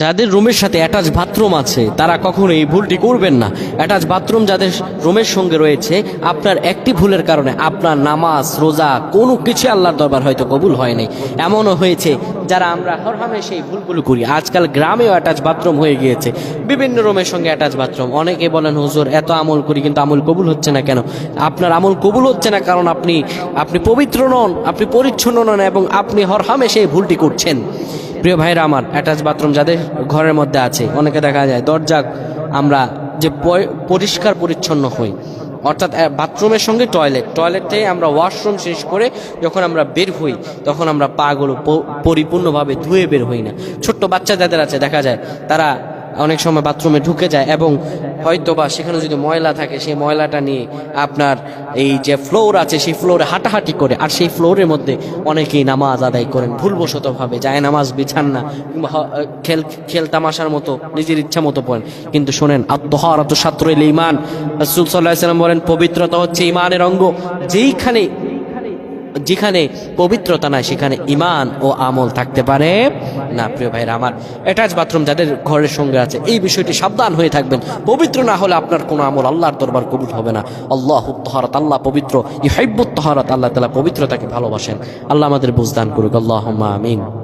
যাদের রুমের সাথে অ্যাটাচ বাথরুম আছে, তারা কখনো এই ভুলটি করবেন না। অ্যাটাচ বাথরুম যাদের রুমের সঙ্গে রয়েছে, আপনার একটি ভুলের কারণে আপনার নামাজ, রোজা, কোনো কিছু আল্লাহর দরবার হয়তো কবুল হয়নি এমনও হয়েছে যারা আমরা হরহামে সেই ভুলগুলো করি। আজকাল গ্রামেও অ্যাটাচ বাথরুম হয়ে গিয়েছে। বিভিন্ন রুমের সঙ্গে অ্যাটাচ বাথরুম অনেকে বলেন, হুজুর, এত আমল করি কিন্তু আমল কবুল হচ্ছে না কেন? আপনার আমল কবুল হচ্ছে না কারণ আপনি আপনি পবিত্র নন, আপনি পরিচ্ছন্ন নন এবং আপনি হরহামে সেই ভুলটি করছেন। প্রিয় ভাইরা আমার অ্যাটাচ বাথরুম যাদের ঘরের মধ্যে আছে, অনেকে দেখা যায় দরজা আমরা যে পরিষ্কার পরিচ্ছন্ন হই। অর্থাৎ বাথরুমের সঙ্গে টয়লেট টয়লেটে আমরা ওয়াশরুম শেষ করে যখন আমরা বের হই, তখন আমরা পাগুলো পরিপূর্ণভাবে ধুয়ে বের হই না। ছোট্ট বাচ্চা যাদের আছে, দেখা যায়, তারা অনেক সময় বাথরুমে ঢুকে যায় এবং হয়তো বা সেখানে যদি ময়লা থাকে, সেই ময়লাটা নিয়ে আপনার এই যে ফ্লোর আছে, সেই ফ্লোরে হাঁটাহাঁটি করে। আর সেই ফ্লোরের মধ্যে অনেকেই নামাজ আদায় করেন, ভুলবশতভাবে যায়, নামাজ বিছান না খেল খেল তামাশার মতো, নিজের ইচ্ছা মতো পড়েন। কিন্তু শোনেন, আত্মহারত ছাত্র ইমান। রসুল সাল্লাহ সাল্লাম বলেন, পবিত্রতা হচ্ছে ইমানের অঙ্গ। যেইখানে যেখানে পবিত্রতা নাই, সেখানে ইমান ও আমল থাকতে পারে। না, প্রিয় ভাইরা আমার অ্যাটাচ বাথরুম যাদের ঘরের সঙ্গে আছে, এই বিষয়টি সাবধান হয়ে থাকবেন। পবিত্র না হলে আপনার কোনো আমল আল্লাহর দরবার কবুল হবে না। আল্লাহ তহরত আল্লাহ পবিত্র ইহাইবুত তহরত আল্লাহ তালা পবিত্রতাকে ভালোবাসেন। আল্লাহ আমাদের বুঝদান করুক। আল্লাহ আমিন।